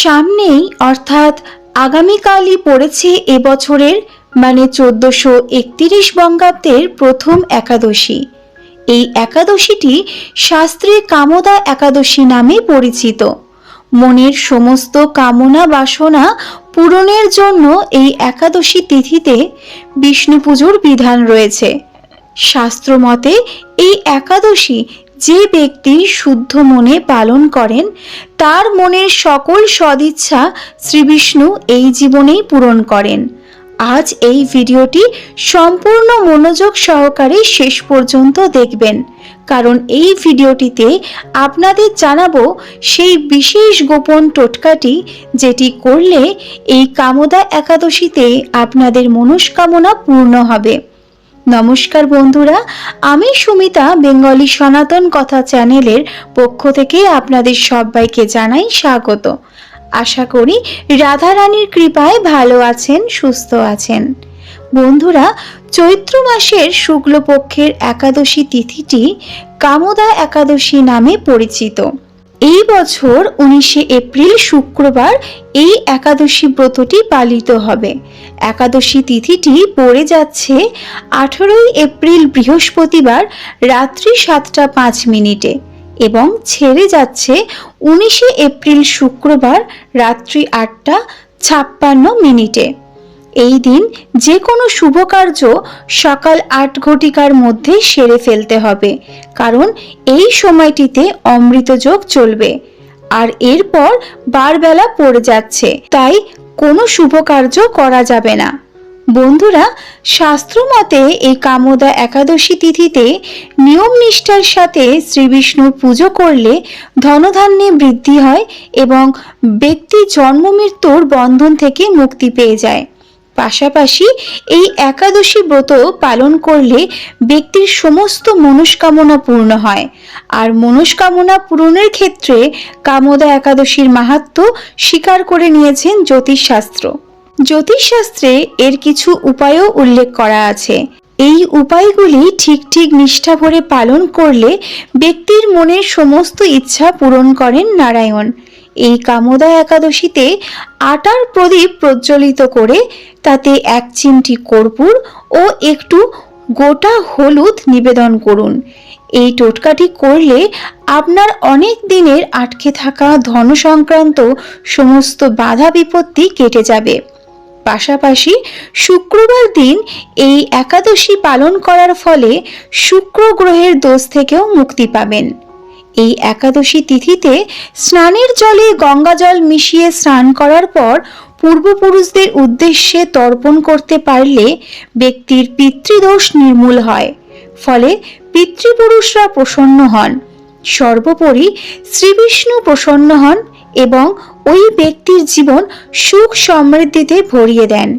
সামনেই অর্থাৎ আগামীকালই পড়েছে এবছরের মানে চোদ্দশো একতিরিশ বঙ্গাব্দের প্রথম একাদশী। এই একাদশীটি শাস্ত্রে কামদা একাদশী নামে পরিচিত। মনের সমস্ত কামনা বাসনা পূরণের জন্য এই একাদশী তিথিতে বিষ্ণু পুজোর বিধান রয়েছে। শাস্ত্রমতে এই একাদশী যে ব্যক্তি শুদ্ধ মনে পালন করেন, তার মনের সকল সদিচ্ছা শ্রীবিষ্ণু এই জীবনেই পূরণ করেন। আজ এই ভিডিওটি সম্পূর্ণ মনোযোগ সহকারে শেষ পর্যন্ত দেখবেন, কারণ এই ভিডিওটিতে আপনাদের জানাব সেই বিশেষ গোপন টোটকাটি যেটি করলে এই কামদা একাদশীতে আপনাদের মনস্কামনা পূর্ণ হবে। নমস্কার বন্ধুরা, আমি সুমিতা, বেঙ্গলি সনাতন কথা চ্যানেলের পক্ষ থেকে আপনাদের সবাইকে জানাই স্বাগত। আশা করি রাধারানীর কৃপায় ভালো আছেন, সুস্থ আছেন। বন্ধুরা, চৈত্র মাসের শুক্লপক্ষের একাদশী তিথিটি কামদা একাদশী নামে পরিচিত। এই বছর উনিশে এপ্রিল শুক্রবার এই একাদশী ব্রতটি পালিত হবে। একাদশী তিথিটি পড়ে যাচ্ছে আঠেরোই এপ্রিল বৃহস্পতিবার রাত্রি সাতটা পাঁচ মিনিটে এবং ছেড়ে যাচ্ছে উনিশে এপ্রিল শুক্রবার রাত্রি আটটা ছাপ্পান্ন মিনিটে। এই দিন যে কোনো শুভ কার্য সকাল আট ঘটিকার মধ্যে সেরে ফেলতে হবে, কারণ এই সময়টিতে অমৃতযোগ চলবে। আর এরপর বারবেলা পড়ে যাচ্ছে, তাই কোনো শুভ কার্য করা যাবে না। বন্ধুরা শাস্ত্র মতে এই কামদা একাদশী তিথিতে নিয়ম নিষ্ঠার সাথে শ্রীবিষ্ণুর পুজো করলে ধনধান্যে বৃদ্ধি হয় এবং ব্যক্তি জন্ম মৃত্যুর বন্ধন থেকে মুক্তি পেয়ে যায়। পাশাপাশি এই একাদশী ব্রত পালন করলে ব্যক্তির সমস্ত মনস্কামনা পূর্ণ হয়। আর মনস্কামনা পূরণের ক্ষেত্রে কামদা একাদশীর মাহাত্ম স্বীকার করে নিয়েছেন জ্যোতিষশাস্ত্র। জ্যোতিষশাস্ত্রে এর কিছু উপায়ও উল্লেখ করা আছে। এই উপায়গুলি ঠিক ঠিক নিষ্ঠা ভরে পালন করলে ব্যক্তির মনের সমস্ত ইচ্ছা পূরণ করেন নারায়ণ। এই কামদা একাদশীতে আটার প্রদীপ প্রজ্বলিত করে, তাতে এক চিমটি কর্পূর ও একটু গোটা হলুদ নিবেদন করুন। এই টোটকাটি করলে আপনার অনেক দিনের আটকে থাকা ধন সংক্রান্ত সমস্ত বাধা বিপত্তি কেটে যাবে। পাশাপাশি শুক্রবার দিন এই একাদশী পালন করার ফলে শুক্র গ্রহের দোষ থেকেও মুক্তি পাবেন। এই একাদশী তিথিতে স্নানের জলে গঙ্গা জল মিশিয়ে স্নান করার পর পূর্বপুরুষদের উদ্দেশ্যে তর্পণ করতে পারলে ব্যক্তির পিতৃদোষ নির্মূল হয়। ফলে পিতৃপুরুষরা প্রসন্ন হন। সর্বোপরি শ্রীবিষ্ণু প্রসন্ন হন এবং ওই ব্যক্তির জীবন সুখ সমৃদ্ধিতে ভরিয়ে দেন।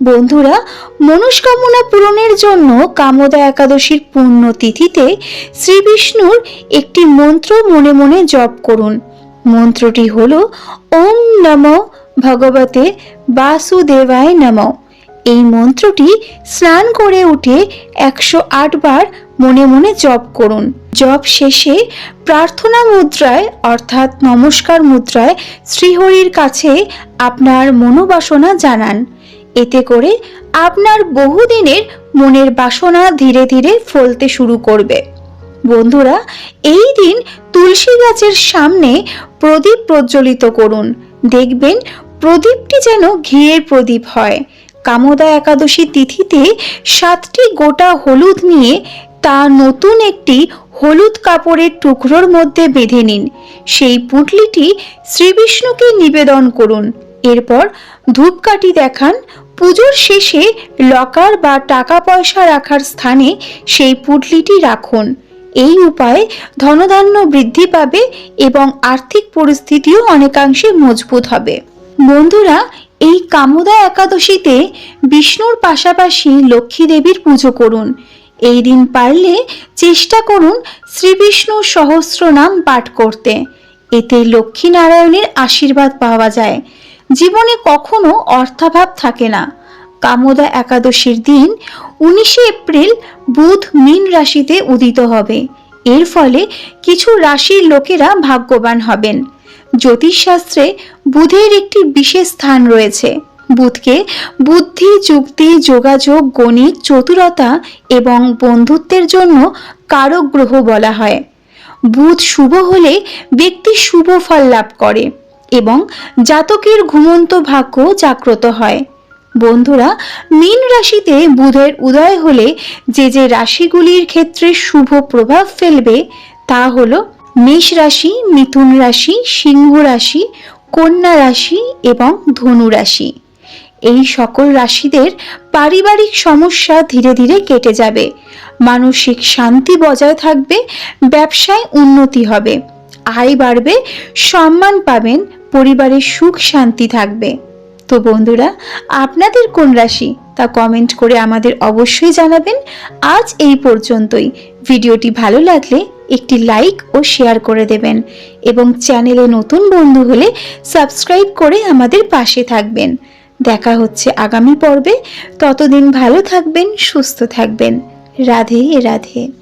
বন্ধুরা, মনস্কামনা পূরণের জন্য কামদা একাদশীর পূর্ণ তিথিতে শ্রীবিষ্ণুর একটি মন্ত্র মনে মনে জপ করুন। মন্ত্রটি হল, ওম নম ভগবতে বাসুদেবায় নম। এই মন্ত্রটি স্নান করে উঠে একশো আট বার মনে মনে জপ করুন। জপ শেষে প্রার্থনা মুদ্রায়, অর্থাৎ নমস্কার মুদ্রায় শ্রীহরির কাছে আপনার মনোবাসনা জানান। এতে করে আপনার বহুদিনের মনের বাসনা ধীরে ধীরে ফলতে শুরু করবে। বন্ধুরা, এই দিন তুলসী গাছের সামনে প্রদীপ প্রজ্বলিত করুন। দেখবেন প্রদীপটি যেন ঘিয়ের প্রদীপ হয়। কামদা একাদশী তিথিতে সাতটি গোটা হলুদ নিয়ে তা নতুন একটি হলুদ কাপড়ের টুকরোর মধ্যে বেঁধে নিন। সেই পুঁটলিটি শ্রীবিষ্ণুকে নিবেদন করুন। এরপর ধূপকাঠি দেখান। পুজোর শেষে লকার বা টাকা পয়সা রাখার স্থানে সেই পুটলিটি রাখুন। এই উপায়ে ধনধান্য বৃদ্ধি পাবে এবং আর্থিক পরিস্থিতিও অনেকাংশে মজবুত হবে। বন্ধুরা, এই কামদা একাদশীতে বিষ্ণুর পাশাপাশি লক্ষ্মী দেবীর পুজো করুন। এই দিন পারলে চেষ্টা করুন শ্রীবিষ্ণু সহস্র নাম পাঠ করতে। এতে লক্ষ্মী নারায়ণের আশীর্বাদ পাওয়া যায়। জীবনে কখনো অর্থাভাব থাকে না। কামদা একাদশীর দিন উনিশে এপ্রিল বুধ মীন রাশিতে উদিত হবে। এর ফলে কিছু রাশির লোকেরা ভাগ্যবান হবেন। জ্যোতিষশাস্ত্রে বুধের একটি বিশেষ স্থান রয়েছে। বুধকে বুদ্ধি, যুক্তি, যোগাযোগ, গণিত, চতুরতা এবং বন্ধুত্বের জন্য কারক গ্রহ বলা হয়। বুধ শুভ হলে ব্যক্তি শুভ ফল লাভ করে। এবং জাতকের ঘুমন্ত ভাগ্য জাগ্রত হয়। বন্ধুরা, মীন রাশিতে বুধের উদয় হলে যে যে রাশিগুলির ক্ষেত্রে শুভ প্রভাব ফেলবে তা হল মেষ রাশি, মিথুন রাশি, সিংহ রাশি, কন্যা রাশি এবং ধনু রাশি। এই সকল রাশিদের পারিবারিক সমস্যা ধীরে ধীরে কেটে যাবে। মানসিক শান্তি বজায় থাকবে, ব্যবসায় উন্নতি হবে, আয় বাড়বে, সম্মান পাবেন পরিবারের সুখ, শান্তি থাকবে। তো বন্ধুরা, আপনাদের কোন রাশি তা কমেন্ট করে আমাদের অবশ্যই জানাবেন। আজ এই পর্যন্তই। ভিডিওটি ভালো লাগলে একটি লাইক ও শেয়ার করে দেবেন এবং চ্যানেলে নতুন বন্ধু হলে সাবস্ক্রাইব করে আমাদের পাশে থাকবেন। দেখা হচ্ছে আগামী পর্বে। ততদিন ভালো থাকবেন, সুস্থ থাকবেন। রাধে রাধে।